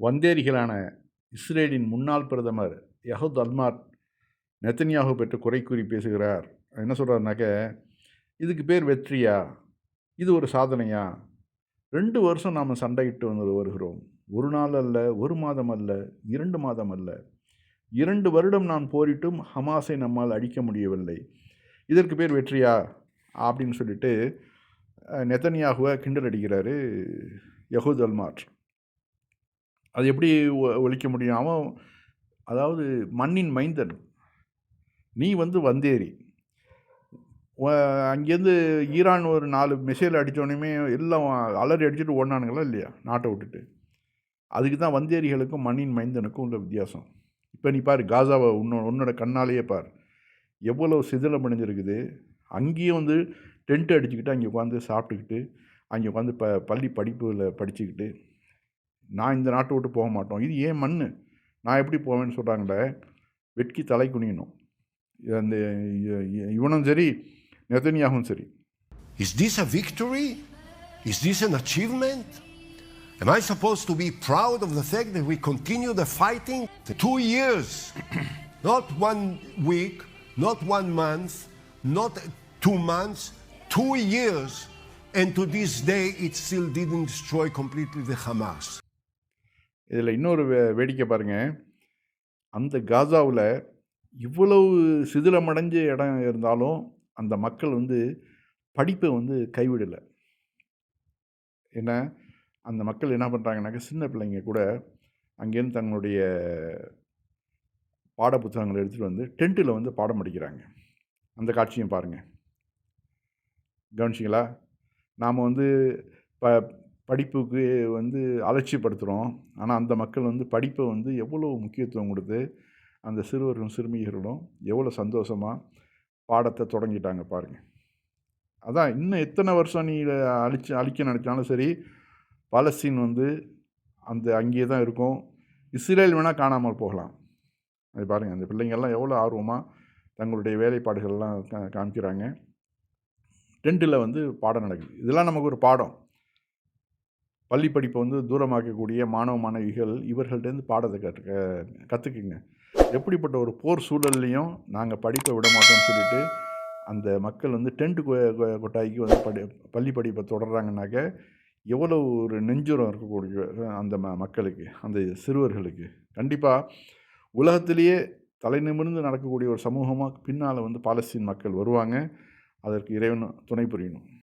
வந்தேரிகளான இஸ்ரேலின் முன்னாள் பிரதமர் யஹூத் அல்மார் நெத்தன்யாகு பெற்று குறை கூறி பேசுகிறார். என்ன சொல்கிறாருனாக்க இதுக்கு பேர் வெற்றியா? இது ஒரு சாதனையா? ரெண்டு வருஷம் நாம் சண்டையிட்டு வந்து வருகிறோம். ஒரு நாள் அல்ல ஒரு மாதம் அல்ல இரண்டு மாதம் அல்ல. இரண்டு வருடம் நான் போரிட்டும் ஹமாஸை நம்மால் அழிக்க முடியவில்லை. இதற்கு பேர் வெற்றியா? அப்படின்னு சொல்லிட்டு அஹ், நெத்தன்யாகுவை கிண்டல் அடிக்கிறாரு யஹூத் அல்மார் அது எப்படி ஒ- ஒழிக்க முடியும்? அவன் அதாவது மண்ணின் மைந்தன். நீ வந்து வந்தேரி. அங்கேருந்து ஈரான் ஒரு நாலு மிசைல் அடித்தோடனே எல்லாம் அலறி அடிச்சுட்டு ஓடினானுங்களா இல்லையா? நாட்டை விட்டுட்டு. அதுக்கு தான் வந்தேரிகளுக்கும் மண்ணின் மைந்தனுக்கும் உள்ள வித்தியாசம். இப்போ நீ பார் காசாவை உன்னோ உன்னோட கண்ணாலேயே பார். எவ்வளோ சிதிலம் அடைஞ்சிருக்குது. அங்கேயும் வந்து டென்ட் அடிச்சுக்கிட்டு அங்கே உட்காந்து சாப்பிட்டுக்கிட்டு அங்கே உட்காந்து ப பள்ளி படிப்பில் படிச்சுக்கிட்டு நான் இந்த நாட்டை விட்டு போக மாட்டோம் இது ஏன் மண் நான் எப்படி போவேன்னு சொல்கிறாங்களே வெட்கி தலை குனியணும் அந்த இவனும் சரி நெத்தனியாகவும் சரி Is this a victory? Is this an achievement? Am I supposed to be proud of the fact that we continue the fighting? The two years, not one week, not one month, not two months, two years, and to this day it still didn't destroy completely the Hamas. இதில் இன்னொரு வே- வேடிக்கை பாருங்கள் அந்த காசாவில் இவ்வளவு சிதிலமடைஞ்ச இடம் இருந்தாலும் அந்த மக்கள் வந்து படிப்பை வந்து கைவிடலை. என்ன அந்த மக்கள் என்ன பண்ணுறாங்கனாக்கா சின்ன பிள்ளைங்க கூட அங்கேருந்து தங்களுடைய பாட புத்தகங்களை எடுத்துகிட்டு வந்து டென்ட்டில் வந்து பாடம் படிக்கிறாங்க. அந்த காட்சியும் பாருங்கள் கவனிச்சிங்களா? நாம் வந்து இப்போ படிப்புக்கு வந்து அலட்சியப்படுத்துகிறோம் ஆனால் அந்த மக்கள் வந்து படிப்பை வந்து எவ்வளோ முக்கியத்துவம் கொடுத்து அந்த சிறுவர்களும் சிறுமிகளும் எவ்வளோ சந்தோஷமாக பாடத்தை தொடங்கிட்டாங்க பாருங்கள் அதான் இன்னும் எத்தனை வருஷம் நீ அழிச்சு அழிக்க நினச்சாலும் சரி பாலஸ்தீன் வந்து அந்த அங்கேயே தான் இருக்கும். இஸ்ரேல் வேணால் காணாமல் போகலாம். அது பாருங்கள் அந்த பிள்ளைங்கள்லாம் எவ்வளோ ஆர்வமாக தங்களுடைய வேலைப்பாடுகள்லாம் கா காமிக்கிறாங்க. டென்ட்டில் வந்து பாடம் நடக்குது. இதெல்லாம் நமக்கு ஒரு பாடம். பள்ளி படிப்பை வந்து தூரமாக்கக்கூடிய மாணவ மாணவிகள் இவர்கள்டேருந்து பாடத்தை கற்று கற்றுக்குங்க எப்படிப்பட்ட ஒரு போர் சூழல்லையும் நாங்கள் படிப்பை விட மாட்டோம்னு சொல்லிட்டு அந்த மக்கள் வந்து டென்ட் கொட்டாய்க்கு வந்து படி பள்ளி படிப்பை தொடர்றாங்கனாக்க எவ்வளோ ஒரு நெஞ்சுரம் இருக்கக்கூடிய அந்த ம மக்களுக்கு அந்த சிறுவர்களுக்கு. கண்டிப்பாக உலகத்திலேயே தலை நிமிர்ந்து நடக்கக்கூடிய ஒரு சமூகமாக பின்னால் வந்து பாலஸ்தீன் மக்கள் வருவாங்க. அதற்கு இறைவன் துணை புரியணும்.